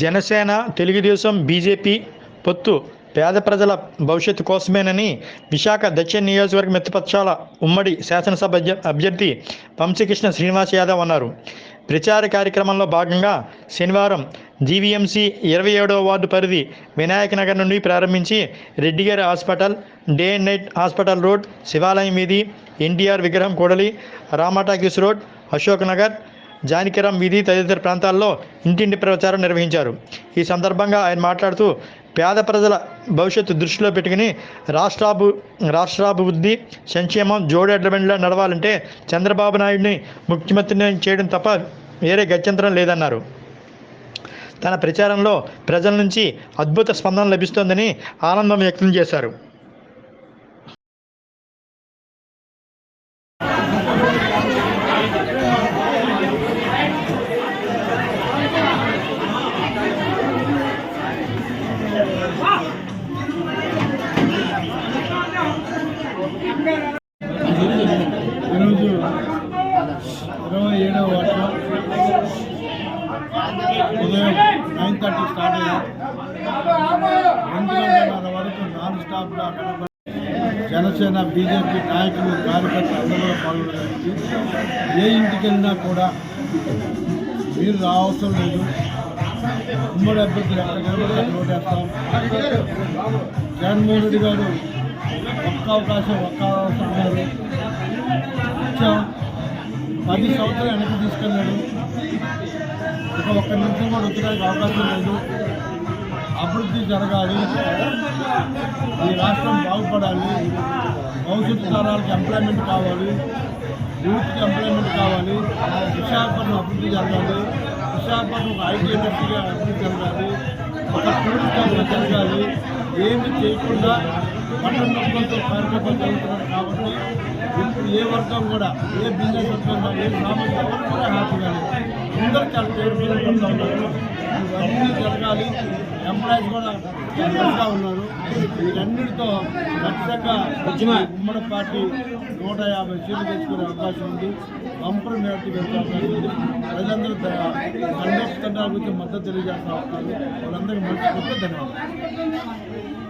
Janasena Telugu Desam BJP పొత్తు పేద ప్రజల భవిష్యత్తు కోసమేనని విశాఖ దక్షిణ నియోజకవర్గ మిత్రపక్షాల ఉమ్మడి శాసనసభ అభ్యర్థి వంశీకృష్ణ శ్రీనివాస్ యాదవ్ అన్నారు. ప్రచార కార్యక్రమంలో భాగంగా శనివారం జీవీఎంసీ ఇరవై ఏడవ వార్డు పరిధి వినాయక నగర్ నుండి ప్రారంభించి రెడ్డిగారి hospital day and night hospital road శివాలయం వీధి ఎన్టీఆర్ విగ్రహం కూడలి రామటాకిస్ రోడ్ అశోక్ నగర్ జానకిరామ్ వీధి తదితర ప్రాంతాల్లో ఇంటింటి ప్రచారం నిర్వహించారు. ఈ సందర్భంగా ఆయన మాట్లాడుతూ పేద ప్రజల భవిష్యత్తు దృష్టిలో పెట్టుకుని రాష్ట్రాభి రాష్ట్రాభివృద్ధి సంక్షేమం జోడెడ్లబండిలా నడవాలంటే చంద్రబాబు నాయుడిని ముఖ్యమంత్రిని చేయడం తప్ప వేరే గత్యంతరం లేదన్నారు. తన ప్రచారంలో ప్రజల నుంచి అద్భుత స్పందన లభిస్తోందని ఆనందం వ్యక్తం చేశారు. ఈరోజు ఇరవై ఏడవ వార్డులో ఉదయం నైన్ థర్టీ స్టార్ట్ అయ్యాం రెండు గంటల వరకు నాన్ స్టాప్గా కనబడి జనసేన బీజేపీ నాయకులు కార్యకర్తలు అందరూ పాల్గొనడానికి ఏ ఇంటికి వెళ్ళినా కూడా మీరు రావసరం లేదు. ఉమ్మడి అభ్యర్థులు ఎక్కడ కనబడితే ఓటేస్తాం. జగన్మోహన్ రెడ్డి గారు ఒక్క అవకాశం ఒక్క అవకాశం అన్నారు. ఇచ్చాం పది సంవత్సరాలు వెనక్కి తీసుకెళ్ళాడు. ఇక ఒక్క నిమిషం కూడా వచ్చడానికి అవకాశం లేదు. అభివృద్ధి జరగాలి. ఈ రాష్ట్రం బాగుపడాలి. భవిష్యత్తు తరాలకి ఎంప్లాయ్మెంట్ కావాలి. యూత్కి ఎంప్లాయ్మెంట్ కావాలి. విశాఖపట్నం అభివృద్ధి జరగాలి. విశాఖపట్నం ఒక ఐటీ ఇండస్ట్రీగా అభివృద్ధి జరగాలి. ఒక టూరిస్ట్ అభివృద్ధి జరగాలి. ఏమి చేయకుండా పట్టణ నొప్పులతో కార్యక్రమాలు జరుగుతున్నారు కాబట్టి ఇప్పుడు ఏ వర్గం కూడా ఏ బిజినెస్ వర్గం కానీ, ఏ సామాజిక ఎవరు కూడా హ్యాపీగా లేదు అందరూ చాలా ఫేవరబుల్ ఉన్నారు. ఇవన్నీ జరగాలి. ఎంప్లాయీస్ కూడా హ్యాపీగా ఉన్నారు. వీటన్నిటితో ఖచ్చితంగా ఉమ్మడి పార్టీ నూట యాభై సీట్లు తెచ్చుకునే అవకాశం ఉంది. బంపర్ మేరటి వచ్చే అవకాశం ఉంది. ప్రజలందరూ గురించి మద్దతు తెలియజేస్తా ఉంటారు వాళ్ళందరికీ మనస్ఫూర్తిగా ధన్యవాదాలు.